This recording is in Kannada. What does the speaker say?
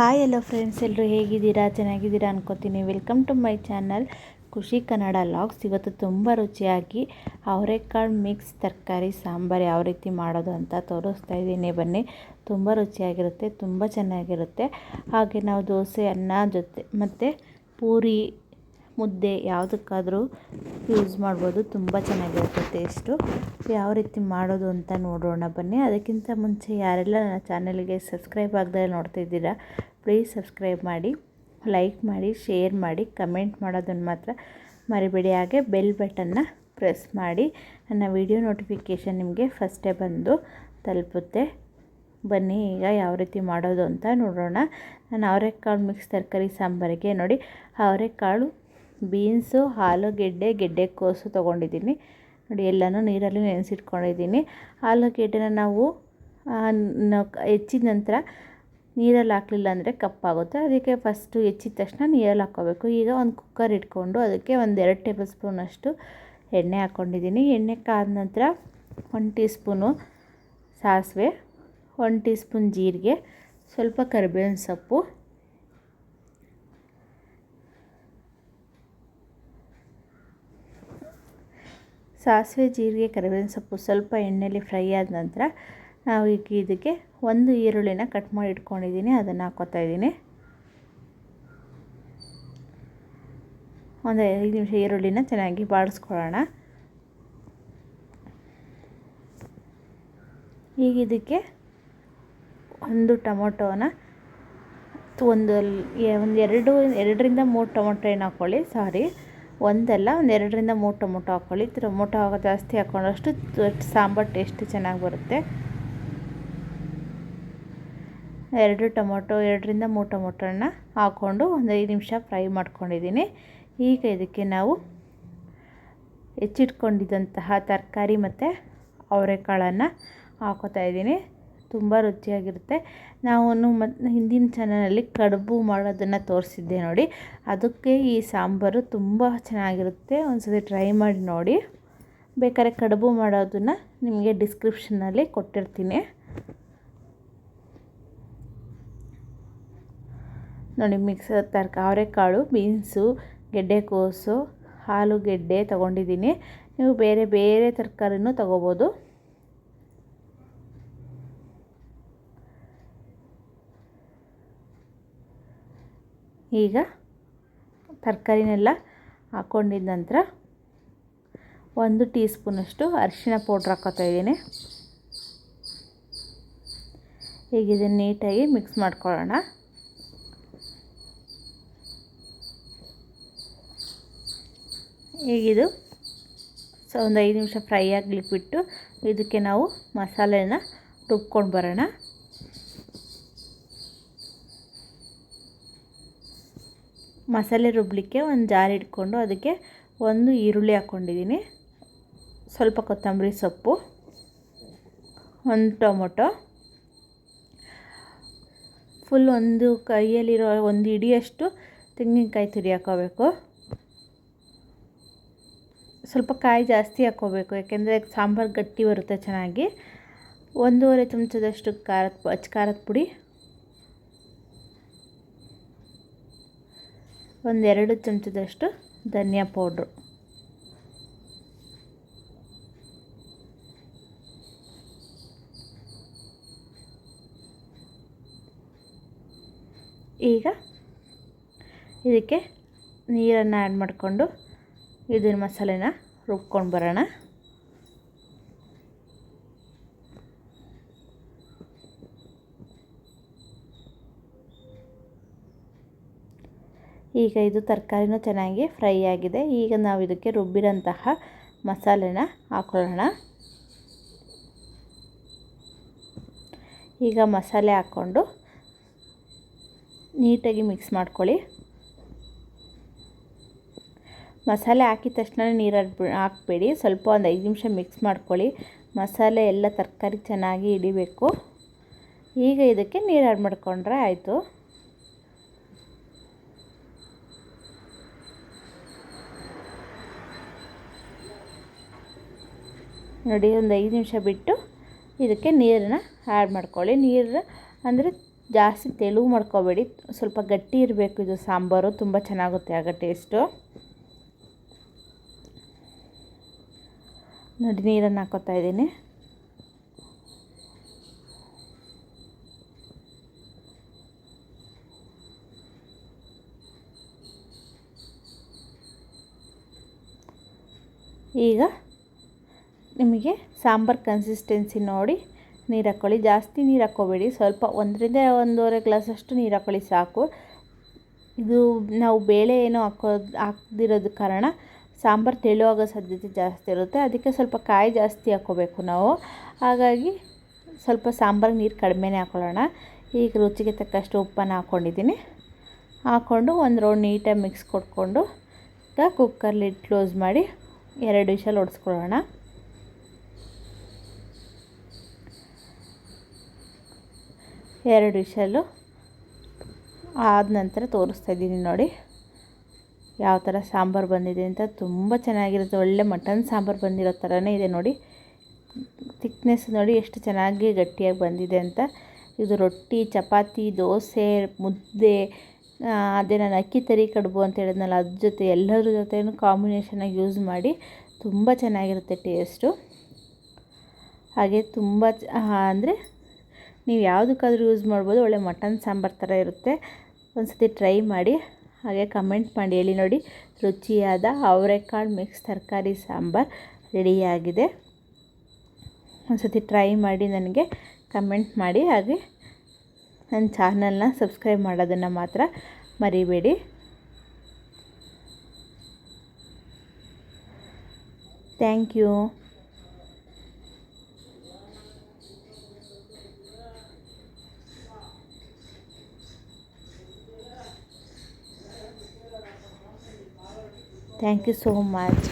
ಹಾಯ್ ಎಲ್ಲೋ ಫ್ರೆಂಡ್ಸ್ ಎಲ್ಲರೂ ಹೇಗಿದ್ದೀರಾ? ಚೆನ್ನಾಗಿದ್ದೀರಾ ಅನ್ಕೋತೀನಿ. ವೆಲ್ಕಮ್ ಟು ಮೈ ಚಾನಲ್ ಖುಷಿ ಕನ್ನಡ ಲಾಗ್ಸ್ ಇವತ್ತು ತುಂಬ ರುಚಿಯಾಗಿ ಅವರೆಕಾಳು ಮಿಕ್ಸ್ ತರಕಾರಿ, ಸಾಂಬಾರು ಯಾವ ರೀತಿ ಮಾಡೋದು ಅಂತ ತೋರಿಸ್ತಾ ಇದ್ದೀನಿ. ಬನ್ನಿ, ತುಂಬ ರುಚಿಯಾಗಿರುತ್ತೆ, ತುಂಬ ಚೆನ್ನಾಗಿರುತ್ತೆ. ಹಾಗೆ ನಾವು ದೋಸೆ, ಅನ್ನ ಜೊತೆ ಮತ್ತು ಪೂರಿ, ಮುದ್ದೆ ಯಾವುದಕ್ಕಾದರೂ ಯೂಸ್ ಮಾಡ್ಬೋದು. ತುಂಬ ಚೆನ್ನಾಗಿರುತ್ತೆ ಟೇಸ್ಟು ಯಾವ ರೀತಿ ಮಾಡೋದು ಅಂತ ನೋಡೋಣ ಬನ್ನಿ. ಅದಕ್ಕಿಂತ ಮುಂಚೆ ಯಾರೆಲ್ಲ ನನ್ನ ಚಾನಲ್ಗೆ ಸಬ್ಸ್ಕ್ರೈಬ್ ಆಗದೆ ನೋಡ್ತಿದ್ದೀರಾ ಪ್ಲೀಸ್ ಸಬ್ಸ್ಕ್ರೈಬ್ ಮಾಡಿ ಲೈಕ್ ಮಾಡಿ ಶೇರ್ ಮಾಡಿ ಕಮೆಂಟ್ ಮಾಡೋದನ್ನು ಮಾತ್ರ ಮರಿಬೇಡಿ. ಹಾಗೆ ಬೆಲ್ ಬಟನ್ನ ಪ್ರೆಸ್ ಮಾಡಿ. ನನ್ನ ವಿಡಿಯೋ ನೋಟಿಫಿಕೇಷನ್ ನಿಮಗೆ ಫಸ್ಟೇ ಬಂದು ತಲುಪುತ್ತೆ. ಬನ್ನಿ ಈಗ ಯಾವ ರೀತಿ ಮಾಡೋದು ಅಂತ ನೋಡೋಣ. ನಾನು ಅವರೆಕಾಳು ಮಿಕ್ಸ್ ತರಕಾರಿ, ಸಾಂಬಾರಿಗೆ ನೋಡಿ. ಅವರೆಕಾಳು ಬೀನ್ಸು ಆಲೂಗೆಡ್ಡೆ ಗೆಡ್ಡೆಕೋಸು ತೊಗೊಂಡಿದ್ದೀನಿ. ನೋಡಿ, ಎಲ್ಲನೂ ನೀರಲ್ಲಿ ನೆನೆಸಿಟ್ಕೊಂಡಿದ್ದೀನಿ. ಆಲೂಗೆಡ್ಡೆನ ನಾವು ಹೆಚ್ಚಿದ ನಂತರ ನೀರಲ್ಲಿ ಹಾಕಲಿಲ್ಲ ಅಂದರೆ ಕಪ್ಪಾಗುತ್ತೆ. ಅದಕ್ಕೆ ಫಸ್ಟು ಹೆಚ್ಚಿದ ತಕ್ಷಣ ನೀರಲ್ಲಿ ಹಾಕ್ಕೋಬೇಕು. ಈಗ ಒಂದು ಕುಕ್ಕರ್ ಇಟ್ಕೊಂಡು ಅದಕ್ಕೆ ಒಂದು ಎರಡು ಟೇಬಲ್ ಸ್ಪೂನಷ್ಟು ಎಣ್ಣೆ ಹಾಕ್ಕೊಂಡಿದ್ದೀನಿ. ಎಣ್ಣೆ ಕಾದ ನಂತರ ಒನ್ ಟೀ ಸ್ಪೂನು ಸಾಸಿವೆ ಒನ್ ಟೀ ಸ್ಪೂನ್ ಜೀರಿಗೆ, ಸ್ವಲ್ಪ ಕರಿಬೇವಿನ ಸೊಪ್ಪು, ಸಾಸಿವೆ, ಜೀರಿಗೆ, ಕರಿಬೇವಿನ ಸೊಪ್ಪು ಸ್ವಲ್ಪ ಎಣ್ಣೆಯಲ್ಲಿ ಫ್ರೈ ಆದ ನಂತರ ನಾವು ಈಗ ಇದಕ್ಕೆ ಒಂದು ಈರುಳ್ಳಿನ ಕಟ್ ಮಾಡಿ ಇಟ್ಕೊಂಡಿದ್ದೀನಿ, ಅದನ್ನು ಹಾಕ್ಕೋತಾ ಇದ್ದೀನಿ. ಒಂದು ಐದು ನಿಮಿಷ ಈರುಳ್ಳಿನ ಚೆನ್ನಾಗಿ ಬಾಡಿಸ್ಕೊಳ್ಳೋಣ ಈಗ ಇದಕ್ಕೆ ಒಂದು ಟೊಮೊಟೊನ ಒಂದು ಒಂದು ಎರಡು, ಎರಡರಿಂದ ಮೂರು ಟೊಮೊಟೊ ಏನು ಹಾಕ್ಕೊಳ್ಳಿ ಸಾರಿ. ಒಂದಲ್ಲ, ಒಂದು ಎರಡರಿಂದ ಮೂರು ಟೊಮೊಟೊ ಹಾಕ್ಕೊಳ್ಳಿ ಟೊಮೊಟೊ ಜಾಸ್ತಿ ಹಾಕ್ಕೊಂಡಷ್ಟು ಸಾಂಬಾರು ಟೇಸ್ಟ್ ಚೆನ್ನಾಗಿ ಬರುತ್ತೆ. ಎರಡು ಟೊಮೊಟೊ, ಎರಡರಿಂದ ಮೂರು ಟೊಮೊಟೊನ ಹಾಕ್ಕೊಂಡು ಒಂದು ಐದು ನಿಮಿಷ ಫ್ರೈ ಮಾಡ್ಕೊಂಡಿದ್ದೀನಿ. ಈಗ ಇದಕ್ಕೆ ನಾವು ಹೆಚ್ಚಿಟ್ಕೊಂಡಿದ್ದಂತಹ ತರಕಾರಿ ಮತ್ತು ಅವರೆಕಾಳನ್ನು ಹಾಕೋತಾ ಇದ್ದೀನಿ. ತುಂಬ ರುಚಿಯಾಗಿರುತ್ತೆ. ನಾವು ಮತ್ತು ಹಿಂದಿನ ಚಾನಲಲ್ಲಿ ಕಡುಬು ಮಾಡೋದನ್ನು ತೋರಿಸಿದ್ದೆ ನೋಡಿ. ಅದಕ್ಕೆ ಈ ಸಾಂಬಾರು ತುಂಬ ಚೆನ್ನಾಗಿರುತ್ತೆ. ಒಂದ್ಸತಿ ಟ್ರೈ ಮಾಡಿ ನೋಡಿ. ಬೇಕಾದ್ರೆ ಕಡುಬು ಮಾಡೋದನ್ನು ನಿಮಗೆ ಡಿಸ್ಕ್ರಿಪ್ಷನ್ನಲ್ಲಿ ಕೊಟ್ಟಿರ್ತೀನಿ. ನೋಡಿ ಮಿಕ್ಸ್ ತರಕ, ಅವರೆಕಾಳು ಬೀನ್ಸು ಗೆಡ್ಡೆಕೋಸು ಆಲೂಗೆಡ್ಡೆ ತೊಗೊಂಡಿದ್ದೀನಿ. ನೀವು ಬೇರೆ ಬೇರೆ ತರಕಾರಿನೂ ತೊಗೋಬೋದು. ಈಗ ತರಕಾರಿನೆಲ್ಲ ಹಾಕ್ಕೊಂಡಿದ್ದ ನಂತರ ಒಂದು ಟೀ ಸ್ಪೂನಷ್ಟು ಅರಿಶಿಣ ಪೌಡ್ರ್ ಹಾಕೋತಾ ಇದ್ದೀನಿ. ಈಗ ಇದನ್ನು ನೀಟಾಗಿ ಮಿಕ್ಸ್ ಮಾಡ್ಕೊಳ್ಳೋಣ. ಈಗಿದು ಸೊ ಒಂದು ಐದು ನಿಮಿಷ ಫ್ರೈ ಆಗ್ಲಿಕ್ಕೆ ಬಿಟ್ಟು ಇದಕ್ಕೆ ನಾವು ಮಸಾಲೆನ ರುಬ್ಕೊಂಡು ಬರೋಣ. ಮಸಾಲೆ ರುಬ್ಬಲಿಕ್ಕೆ ಒಂದು ಜಾರ್ ಇಟ್ಕೊಂಡು ಅದಕ್ಕೆ ಒಂದು ಈರುಳ್ಳಿ ಹಾಕ್ಕೊಂಡಿದ್ದೀನಿ. ಸ್ವಲ್ಪ ಕೊತ್ತಂಬರಿ ಸೊಪ್ಪು, ಒಂದು ಟೊಮೊಟೊ, ಫುಲ್ ಒಂದು ಕೈಯಲ್ಲಿರೋ ಒಂದು ಇಡಿಯಷ್ಟು ತೆಂಗಿನಕಾಯಿ ತುರಿ ಹಾಕೋಬೇಕು. ಸ್ವಲ್ಪ ಕಾಯಿ ಜಾಸ್ತಿ ಹಾಕ್ಕೋಬೇಕು, ಯಾಕೆಂದರೆ ಸಾಂಬಾರು ಗಟ್ಟಿ ಬರುತ್ತೆ ಚೆನ್ನಾಗಿ. ಒಂದೂವರೆ ಚಮಚದಷ್ಟು ಖಾರದ ಅಚ್ಚ ಖಾರದ ಪುಡಿ. ಒಂದೆರಡು ಚಮಚದಷ್ಟು ಧನಿಯಾ ಪೌಡ್ರು. ಈಗ ಇದಕ್ಕೆ ನೀರನ್ನು ಆ್ಯಡ್ ಮಾಡಿಕೊಂಡು ಇದನ್ನ ಮಸಾಲೆನ ರುಬ್ಕೊಂಡು ಬರೋಣ. ಈಗ ಇದು ತರಕಾರಿನೂ ಚೆನ್ನಾಗಿ ಫ್ರೈ ಆಗಿದೆ. ಈಗ ನಾವು ಇದಕ್ಕೆ ರುಬ್ಬಿರೋಂತಹ ಮಸಾಲೆನ ಹಾಕೊಳ್ಳೋಣ. ಈಗ ಮಸಾಲೆ ಹಾಕ್ಕೊಂಡು ನೀಟಾಗಿ ಮಿಕ್ಸ್ ಮಾಡ್ಕೊಳ್ಳಿ. ಮಸಾಲೆ ಹಾಕಿದ ತಕ್ಷಣ ನೀರು ಹಾಕ್ಬೇಡಿ. ಸ್ವಲ್ಪ ಒಂದು ಐದು ನಿಮಿಷ ಮಿಕ್ಸ್ ಮಾಡ್ಕೊಳ್ಳಿ. ಮಸಾಲೆ ಎಲ್ಲ ತರಕಾರಿ ಚೆನ್ನಾಗಿ ಹಿಡಿಬೇಕು. ಈಗ ಇದಕ್ಕೆ ನೀರು ಆ್ಯಡ್ ಮಾಡಿಕೊಂಡ್ರೆ ಆಯಿತು. ನೋಡಿ, ಒಂದು ಐದು ನಿಮಿಷ ಬಿಟ್ಟು ಇದಕ್ಕೆ ನೀರನ್ನ ಆ್ಯಡ್ ಮಾಡ್ಕೊಳ್ಳಿ. ನೀರು ಅಂದರೆ ಜಾಸ್ತಿ ತೆಳು ಮಾಡ್ಕೋಬೇಡಿ. ಸ್ವಲ್ಪ ಗಟ್ಟಿ ಇರಬೇಕು ಇದು ಸಾಂಬಾರು. ತುಂಬ ಚೆನ್ನಾಗುತ್ತೆ ಆಗ ಟೇಸ್ಟು ನೋಡಿ, ನೀರನ್ನು ಹಾಕೋತಾ ಇದ್ದೀನಿ. ಈಗ ನಿಮಗೆ ಸಾಂಬಾರು ಕನ್ಸಿಸ್ಟೆನ್ಸಿ ನೋಡಿ, ನೀರು ಹಾಕ್ಕೊಳ್ಳಿ ಜಾಸ್ತಿ ನೀರು ಹಾಕ್ಕೋಬೇಡಿ. ಸ್ವಲ್ಪ ಒಂದರಿಂದ ಒಂದೂವರೆ ಗ್ಲಾಸಷ್ಟು ನೀರು ಹಾಕ್ಕೊಳ್ಳಿ ಸಾಕು. ಇದು ನಾವು ಬೇಳೆ ಏನೋ ಹಾಕೋದು ಹಾಕ್ದಿರೋದು ಕಾರಣ ಸಾಂಬಾರು ತೆಳು ಆಗೋ ಸಾಧ್ಯತೆ ಜಾಸ್ತಿ ಇರುತ್ತೆ. ಅದಕ್ಕೆ ಸ್ವಲ್ಪ ಕಾಯಿ ಜಾಸ್ತಿ ಹಾಕ್ಕೋಬೇಕು ನಾವು. ಹಾಗಾಗಿ ಸ್ವಲ್ಪ ಸಾಂಬಾರು ನೀರು ಕಡಿಮೆನೇ ಹಾಕ್ಕೊಳ್ಳೋಣ ಈಗ ರುಚಿಗೆ ತಕ್ಕಷ್ಟು ಉಪ್ಪನ್ನು ಹಾಕ್ಕೊಂಡಿದ್ದೀನಿ ಹಾಕ್ಕೊಂಡು ಒಂದು ರೌಂಡ್ ನೀಟಾಗಿ ಮಿಕ್ಸ್ ಕೊಟ್ಕೊಂಡು ಈಗ ಕುಕ್ಕರ್ ಕ್ಲೋಸ್ ಮಾಡಿ ಎರಡು ವಿಷಲ್ ಒಡಿಸ್ಕೊಳ್ಳೋಣ. ಎರಡು ವಿಷಲು ಆದ ನಂತರ ತೋರಿಸ್ತಾ ಇದ್ದೀನಿ ನೋಡಿ. ಯಾವ ಥರ ಸಾಂಬಾರು ಬಂದಿದೆ ಅಂತ ತುಂಬ ಚೆನ್ನಾಗಿರುತ್ತೆ. ಒಳ್ಳೆ ಮಟನ್ ಸಾಂಬಾರು ಬಂದಿರೋ ಥರನೇ ಇದೆ ನೋಡಿ. ಥಿಕ್ನೆಸ್ ನೋಡಿ ಎಷ್ಟು ಚೆನ್ನಾಗಿ ಗಟ್ಟಿಯಾಗಿ ಬಂದಿದೆ ಅಂತ. ಇದು ರೊಟ್ಟಿ, ಚಪಾತಿ, ದೋಸೆ, ಮುದ್ದೆ ಅದೇ ನಾನು ಅಕ್ಕಿ ತರಿ ಕಡುಬು ಅಂತ ಹೇಳಿದ್ನಲ್ಲ, ಅದ್ರ ಜೊತೆ ಎಲ್ಲರ ಜೊತೆಯೂ ಕಾಂಬಿನೇಷನಾಗಿ ಯೂಸ್ ಮಾಡಿ ತುಂಬ ಚೆನ್ನಾಗಿರುತ್ತೆ ಟೇಸ್ಟು ಹಾಗೆ ತುಂಬ ಅಂದರೆ ನೀವು ಯಾವುದಕ್ಕಾದ್ರೂ ಯೂಸ್ ಮಾಡ್ಬೋದು. ಒಳ್ಳೆ ಮಟನ್ ಸಾಂಬಾರು ಥರ ಇರುತ್ತೆ. ಒಂದು ಸತಿ ಟ್ರೈ ಮಾಡಿ. ಹಾಗೆ ಕಮೆಂಟ್ ಮಾಡಿ ಹೇಳಿ ನೋಡಿ. ರುಚಿಯಾದ ಅವರೆಕಾಳು ಮಿಕ್ಸ್ ತರಕಾರಿ, ಸಾಂಬಾರು ರೆಡಿಯಾಗಿದೆ. ಒಂದು ಸತಿ ಟ್ರೈ ಮಾಡಿ ನನಗೆ ಕಮೆಂಟ್ ಮಾಡಿ. ಹಾಗೆ ನನ್ನ ಚಾನಲ್ನ ಸಬ್ಸ್ಕ್ರೈಬ್ ಮಾಡೋದನ್ನು ಮಾತ್ರ ಮರಿಬೇಡಿ. Thank you thank you so much